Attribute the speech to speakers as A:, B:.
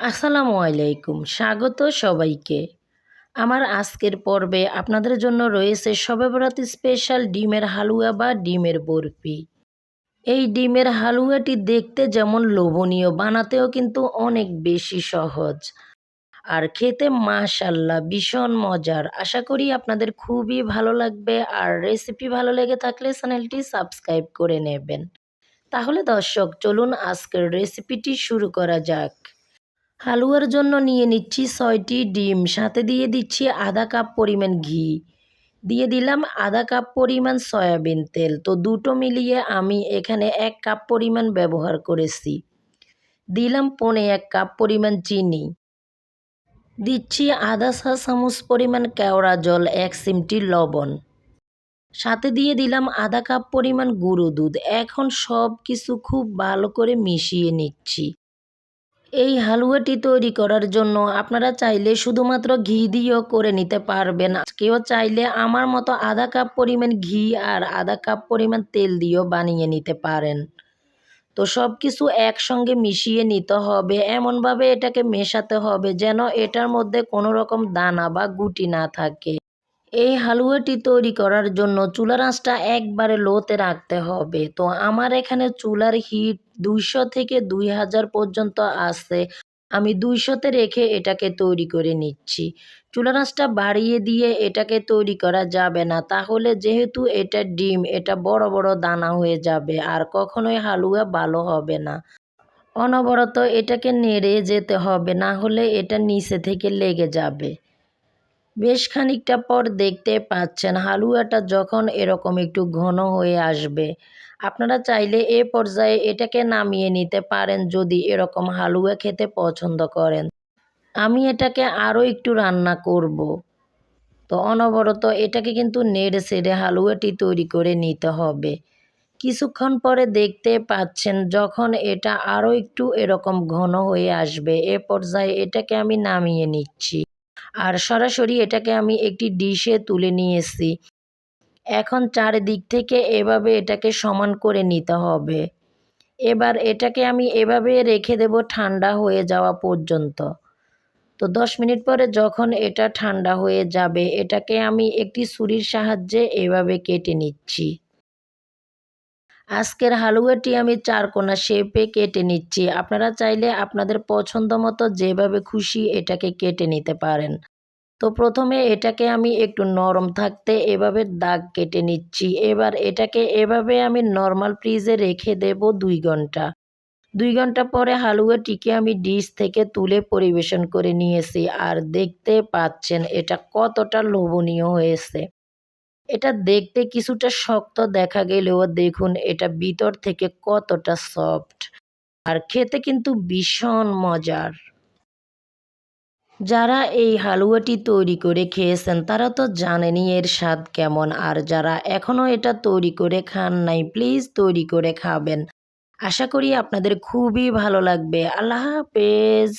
A: আসসালামু আলাইকুম, স্বাগত সবাইকে। আমার আজকের পর্বে আপনাদের জন্য রয়েছে শবে বরাত স্পেশাল ডিমের হালুয়া বা ডিমের বরফি। এই ডিমের হালুয়াটি দেখতে যেমন লোভনীয়, বানাতেও কিন্তু অনেক বেশি সহজ। আর খেতে মাশাল্লাহ ভীষণ মজার। আশা করি আপনাদের খুবই ভালো লাগবে। আর রেসিপি ভালো লেগে থাকলে চ্যানেলটি সাবস্ক্রাইব করে নেবেন। তাহলে দর্শক, চলুন আজকের রেসিপিটি শুরু করা যাক। হালুয়ার জন্য নিয়ে নিচ্ছি ছয়টি ডিম। সাথে দিয়ে দিচ্ছি আধা কাপ পরিমাণ ঘি। দিয়ে দিলাম আধা কাপ পরিমাণ সয়াবিন তেল। তো দুটো মিলিয়ে আমি এখানে এক কাপ পরিমাণ ব্যবহার করেছি। দিলাম পনে এক কাপ পরিমাণ চিনি। দিচ্ছি আধা চা চামচ পরিমাণ কেওড়া জল, এক সিমটি লবণ। সাথে দিয়ে দিলাম আধা কাপ পরিমাণ গুঁড়ো দুধ। এখন সব কিছু খুব ভালো করে মিশিয়ে নিচ্ছি। এই হালুয়াটি তৈরি করার জন্য আপনারা চাইলে শুধুমাত্র ঘি দিয়েও করে নিতে পারবেন। কেউ চাইলে আমার মতো আধা কাপ পরিমাণ ঘি আর আধা কাপ পরিমাণ তেল দিয়েও বানিয়ে নিতে পারেন। তো সব কিছু একসঙ্গে মিশিয়ে নিতে হবে। এমনভাবে এটাকে মেশাতে হবে যেন এটার মধ্যে কোনো রকম দানা বা গুটি না থাকে। এই হালুয়াটি তৈরি করার জন্য চুলার আঁচটা একবারে লোতে রাখতে হবে। তো আমার এখানে চুলার হিট দুইশো থেকে দুই হাজার পর্যন্ত আছে। আমি দুইশোতে রেখে এটাকে তৈরি করে নিচ্ছি। চুলার আঁচটা বাড়িয়ে দিয়ে এটাকে তৈরি করা যাবে না। তাহলে যেহেতু এটা ডিম, এটা বড় বড় দানা হয়ে যাবে আর কখনোই হালুয়া ভালো হবে না। অনবরত এটাকে নেড়ে যেতে হবে, না হলে এটা নিচে থেকে লেগে যাবে। বেশ খানিকটা পর দেখতে পাচ্ছেন হালুয়াটা যখন এরকম একটু ঘন হয়ে আসবে। আপনারা চাইলে এ পর্যায়ে এটাকে নামিয়ে নিতে পারেন যদি এরকম হালুয়া খেতে পছন্দ করেন। আমি এটাকে আরও একটু রান্না করব। তো অনবরত এটাকে কিন্তু নেড়ে সেড়ে হালুয়াটি তৈরি করে নিতে হবে। কিছুক্ষণ পরে দেখতে পাচ্ছেন যখন এটা আরও একটু এরকম ঘন হয়ে আসবে, এ পর্যায়ে এটাকে আমি নামিয়ে নিচ্ছি। আর সরাসরি এটাকে আমি একটি ডিশে তুলে নিয়েছি এখন চারিদিক থেকে এভাবে এটাকে সমান করে নিতে হবে। এবার এটাকে আমি এভাবে রেখে দেব ঠান্ডা হয়ে যাওয়া পর্যন্ত। তো দশ মিনিট পরে যখন এটা ঠান্ডা হয়ে যাবে, এটাকে আমি একটি ছুরির সাহায্যে এভাবে কেটে নিচ্ছি। আজকের হালুয়াটি আমি চারকোনা শেপে কেটে নিচ্ছি। আপনারা চাইলে আপনাদের পছন্দ মতো যেভাবে খুশি এটাকে কেটে নিতে পারেন। তো প্রথমে এটাকে আমি একটু নরম থাকতে এভাবে দাগ কেটে নিচ্ছি। এবার এটাকে এভাবে আমি নর্মাল ফ্রিজে রেখে দেব দুই ঘণ্টা। দুই ঘণ্টা পরে হালুয়াটিকে আমি ডিশ থেকে তুলে পরিবেশন করে নিয়েছি। আর দেখতে পাচ্ছেন এটা কতটা লোভনীয় হয়েছে। এটা দেখতে কিছুটা শক্ত দেখা গেলেও দেখুন এটা ভিতর থেকে কতটা সফট। আর খেতে কিন্তু ভীষণ মজার। যারা এই হালুয়াটি তৈরি করে খেয়েছেন, তারা তো জানেনই এর স্বাদ কেমন। আর যারা এখনও এটা তৈরি করে খান নাই, প্লিজ তৈরি করে খাবেন। আশা করি আপনাদের খুবই ভালো লাগবে। আল্লাহ হাফেজ।